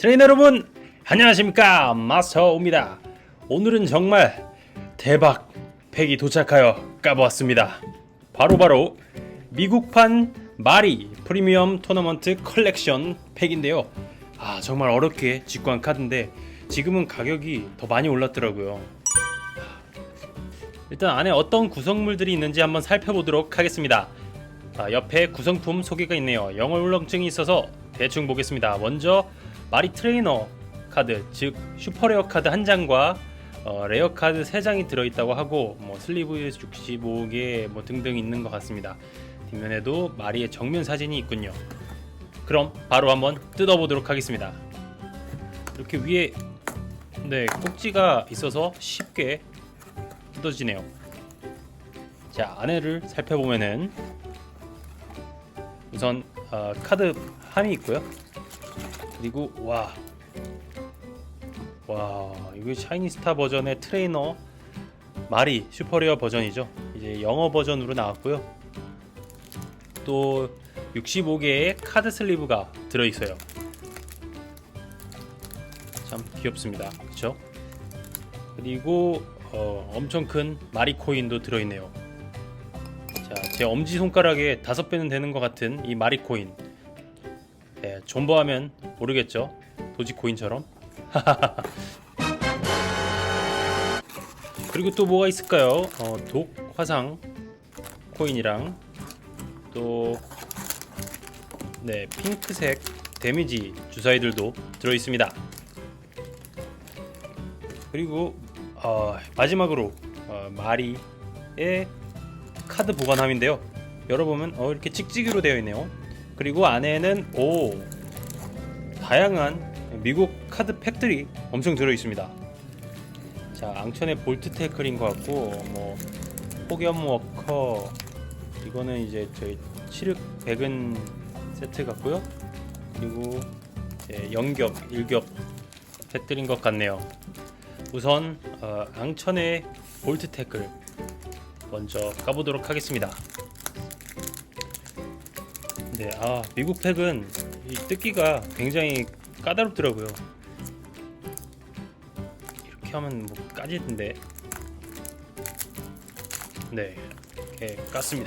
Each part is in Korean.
트레이너 여러분 안녕하십니까? 마스터입니다. 오늘은 정말 대박 팩이 도착하여 까보았습니다. 바로 바로 미국판 마리 프리미엄 토너먼트 컬렉션 팩인데요. 아 정말 어렵게 직구한 카드인데 지금은 가격이 더 많이 올랐더라고요. 일단 안에 어떤 구성물들이 있는지 한번 살펴보도록 하겠습니다. 아, 옆에 구성품 소개가 있네요. 영어 울렁증이 있어서 대충 보겠습니다. 먼저 마리 트레이너 카드, 즉 슈퍼레어 카드 한 장과 어, 레어 카드 세 장이 들어있다고 하고 뭐 슬리브 65개 뭐 등등 있는 것 같습니다. 뒷면에도 마리의 정면 사진이 있군요. 그럼 바로 한번 뜯어보도록 하겠습니다. 이렇게 위에 네 꼭지가 있어서 쉽게 뜯어지네요. 자 안에를 살펴보면은 우선 어, 카드 함이 있고요. 그리고 와, 와 이거 샤이니스타 버전의 트레이너 마리 슈퍼리어 버전이죠. 이제 영어 버전으로 나왔고요. 또 65개의 카드 슬리브가 들어 있어요. 참 귀엽습니다. 그렇죠? 그리고 어, 엄청 큰 마리 코인도 들어 있네요. 자, 제 엄지 손가락에 다섯 배는 되는 것 같은 이 마리 코인. 네, 존버하면 모르겠죠. 도지 코인처럼. 그리고 또 뭐가 있을까요? 어, 독 화상 코인이랑 또 네, 핑크색 데미지 주사위들도 들어 있습니다. 그리고 어, 마지막으로 어, 마리의 카드 보관함인데요. 열어보면 어, 이렇게 찍찍이로 되어 있네요. 그리고 안에는 오 다양한 미국 카드 팩들이 엄청 들어 있습니다. 자 앙천의 볼트 태클인 것 같고 뭐 폭염 워커 이거는 이제 저희 칠흑 백은 세트 같고요. 그리고 영겹 일겹 팩들인 것 같네요. 우선 어, 앙천의 볼트 태클 먼저 까보도록 하겠습니다. 네, 아 미국 팩은 이 뜯기가 굉장히 까다롭더라고요. 이렇게 하면 뭐 까지던데. 네, 이렇게 깠습니다.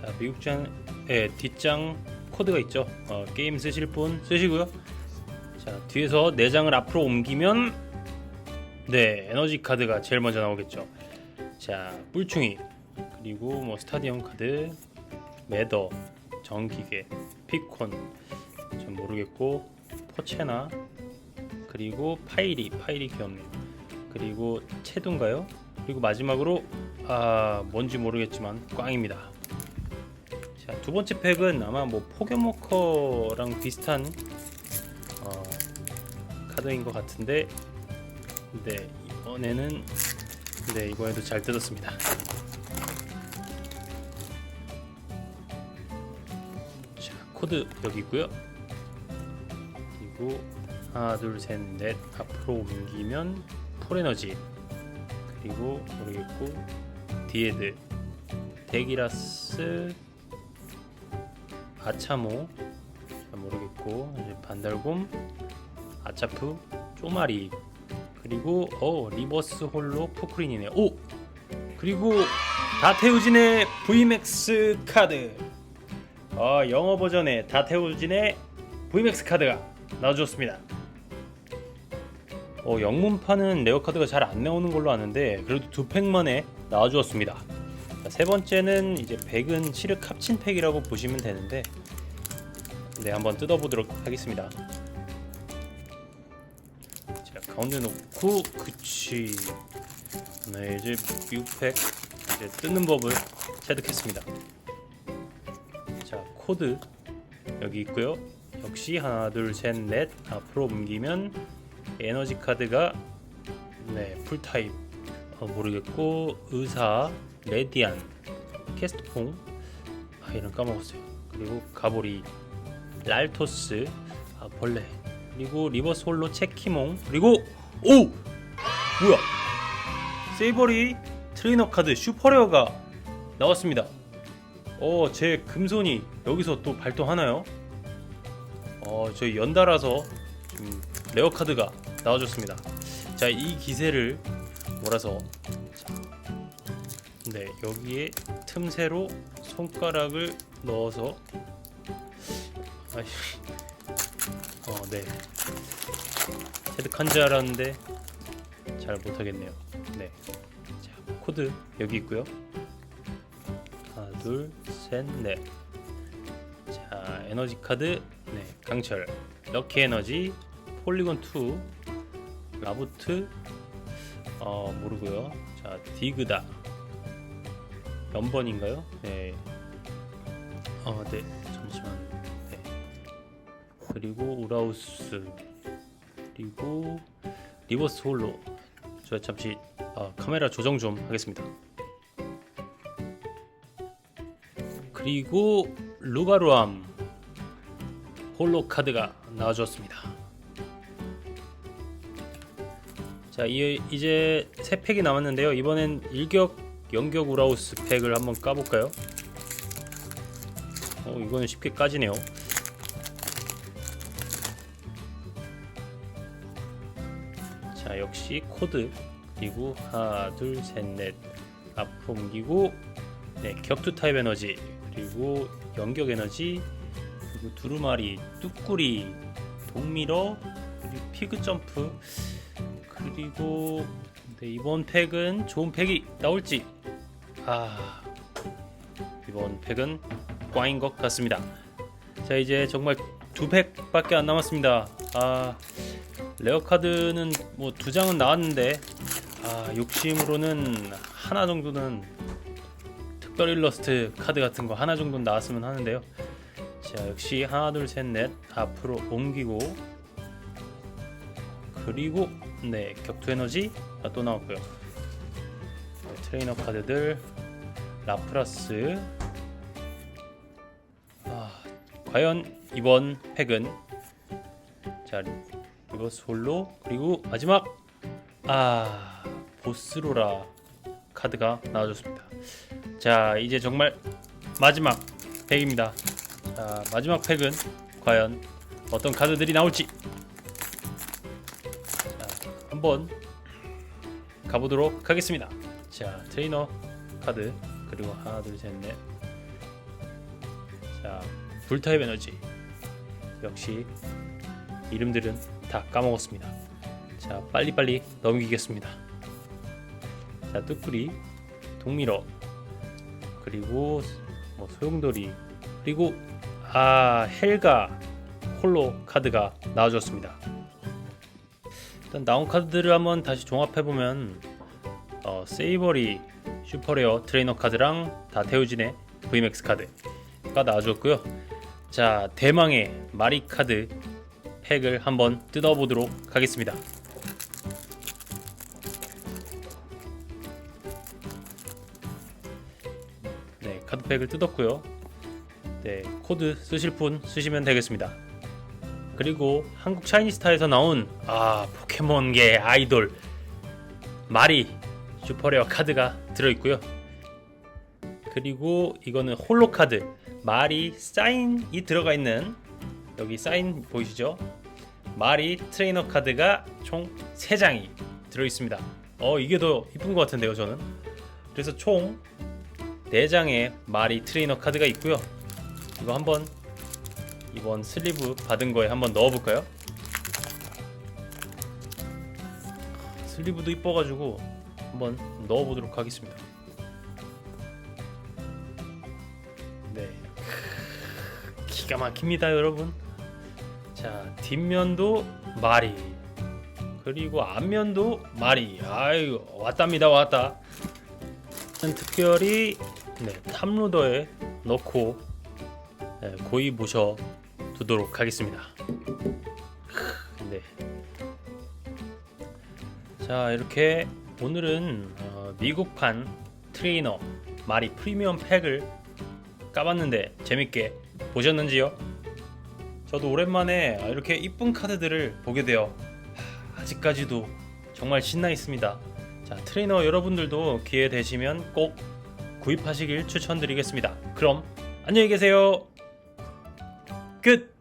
자, 미국장, 예, 뒷장 코드가 있죠. 어, 게임 쓰실 분 쓰시고요. 자, 뒤에서 네 장을 앞으로 옮기면 네, 에너지 카드가 제일 먼저 나오겠죠. 자, 뿔충이 그리고 뭐 스타디움 카드, 매더, 전기계, 피콘, 전 모르겠고 포체나 그리고 파이리, 파이리 귀엽네요. 그리고 체두인가요? 그리고 마지막으로 아 뭔지 모르겠지만 꽝입니다. 자, 두 번째 팩은 아마 뭐 포켓모커랑 비슷한 어, 카드인 것 같은데 네 이번에는 네 이번에도 잘 뜯었습니다. 코드 여기 있고요. 그리고 하나 둘 셋 넷 앞으로 옮기면 폴에너지. 그리고 모르겠고 디에드 데기라스 아차모. 잘 모르겠고 이제 반달곰 아차프 쪼마리. 그리고 어 리버스 홀로 포크린이네. 오! 그리고 다태우진의 VMAX 카드 어 영어 버전의 다태우진의 VMAX 카드가 나와주었습니다. 어 영문판은 레어 카드가 잘 안 나오는 걸로 아는데 그래도 두 팩만에 나와주었습니다. 자, 세 번째는 이제 백은 시륵 합친 팩이라고 보시면 되는데 네 한번 뜯어보도록 하겠습니다. 자 가운데 놓고 그치. 네 이제 미국팩 이제 뜯는 법을 체득했습니다. 자 코드 여기 있고요. 역시 하나 둘 셋 넷 앞으로 옮기면 에너지 카드가 네 풀타입 어, 모르겠고 의사 레디안 캐스트퐁. 아 이름 까먹었어요. 그리고 가보리 랄토스 아 벌레. 그리고 리버스 홀로 체키몽. 그리고 오! 뭐야? 세이버리 트레이너 카드 슈퍼레어가 나왔습니다. 어, 제 금손이 여기서 또 발동하나요? 어, 저희 연달아서 좀 레어 카드가 나와줬습니다. 자, 이 기세를 몰아서 자, 네, 여기에 틈새로 손가락을 넣어서 아이, 어, 네. 체득한 줄 알았는데 잘 못하겠네요. 네. 자, 코드 여기 있고요. 하나, 둘, 셋, 넷. 자, 에너지 카드, 네, 강철, 럭키 에너지, 폴리곤 2, 라부트, 어 모르고요. 자, 디그다. 연번인가요? 네. 어, 네. 잠시만. 네. 그리고 우라우스. 그리고 리버스 홀로. 저 잠시 어, 카메라 조정 좀 하겠습니다. 그리고 루가루암 홀로 카드가 나와줬습니다. 자, 이, 이제 세 팩이 남았는데요. 이번엔 일격 연격 우라우스 팩을 한번 까볼까요? 어, 이거는 쉽게 까지네요. 자, 역시 코드 그리고 하나, 둘, 셋, 넷 앞으로 옮기고 네, 격투 타입 에너지 그리고 연격 에너지 그리고 두루마리, 뚝구리, 동미러 그리고 피그 점프 그리고 네, 이번 팩은 좋은 팩이 나올지 아 이번 팩은 꽝인 것 같습니다. 자 이제 정말 두 팩밖에 안 남았습니다. 아 레어 카드는 뭐 두 장은 나왔는데 아 욕심으로는 하나 정도는 특별 일러스트 카드 같은 거 하나 정도 는 나왔으면 하는데요. 자 역시 하나 둘 셋 넷 앞으로 옮기고 그리고 네 격투 에너지 가또 나왔고요. 네, 트레이너 카드들 라프라스 아, 과연 이번 팩은 자 리버스 홀로 그리고 마지막 아 보스로라 카드가 나와줬습니다. 자 이제 정말 마지막 팩입니다. 자 마지막 팩은 과연 어떤 카드들이 나올지 자, 한번 가보도록 하겠습니다. 자 트레이너 카드 그리고 하나 둘셋넷 자 불타입 에너지 역시 이름들은 다 까먹었습니다. 자 빨리빨리 넘기겠습니다. 자 뚜꾸리 동미러 그리고 뭐 소용돌이 그리고 아 헬가 홀로 카드가 나와줬습니다. 일단 나온 카드들을 한번 다시 종합해 보면 어, 세이버리 슈퍼레어 트레이너 카드랑 다태우진의 VMAX 카드가 나와줬고요. 자 대망의 마리 카드 팩을 한번 뜯어보도록 하겠습니다. 네 카드 팩을 뜯었고요. 네 코드 쓰실 분 쓰시면 되겠습니다. 그리고 한국 차이니스타에서 나온 아 포켓몬계 아이돌 마리 슈퍼레어 카드가 들어있고요. 그리고 이거는 홀로 카드 마리 사인이 들어가 있는 여기 사인 보이시죠? 마리 트레이너 카드가 총 3장이 들어있습니다. 어 이게 더 이쁜 것 같은데요 저는. 그래서 총 4장의 마리 트레이너 카드가 있고요. 이거 한번 이번 슬리브 받은 거에 한번 넣어볼까요? 슬리브도 이뻐가지고 한번 넣어보도록 하겠습니다. 네, 기가 막힙니다, 여러분. 자, 뒷면도 마리, 그리고 앞면도 마리. 아유, 왔답니다, 왔다. 특별히 네, 탑로더에 넣고 네, 고이 모셔 두도록 하겠습니다. 네. 자 이렇게 오늘은 어, 미국판 트레이너 마리 프리미엄 팩을 까봤는데 재밌게 보셨는지요? 저도 오랜만에 이렇게 이쁜 카드들을 보게 되어 하, 아직까지도 정말 신나 있습니다. 자 트레이너 여러분들도 기회 되시면 꼭 구입하시길 추천드리겠습니다. 그럼 안녕히 계세요. 끝.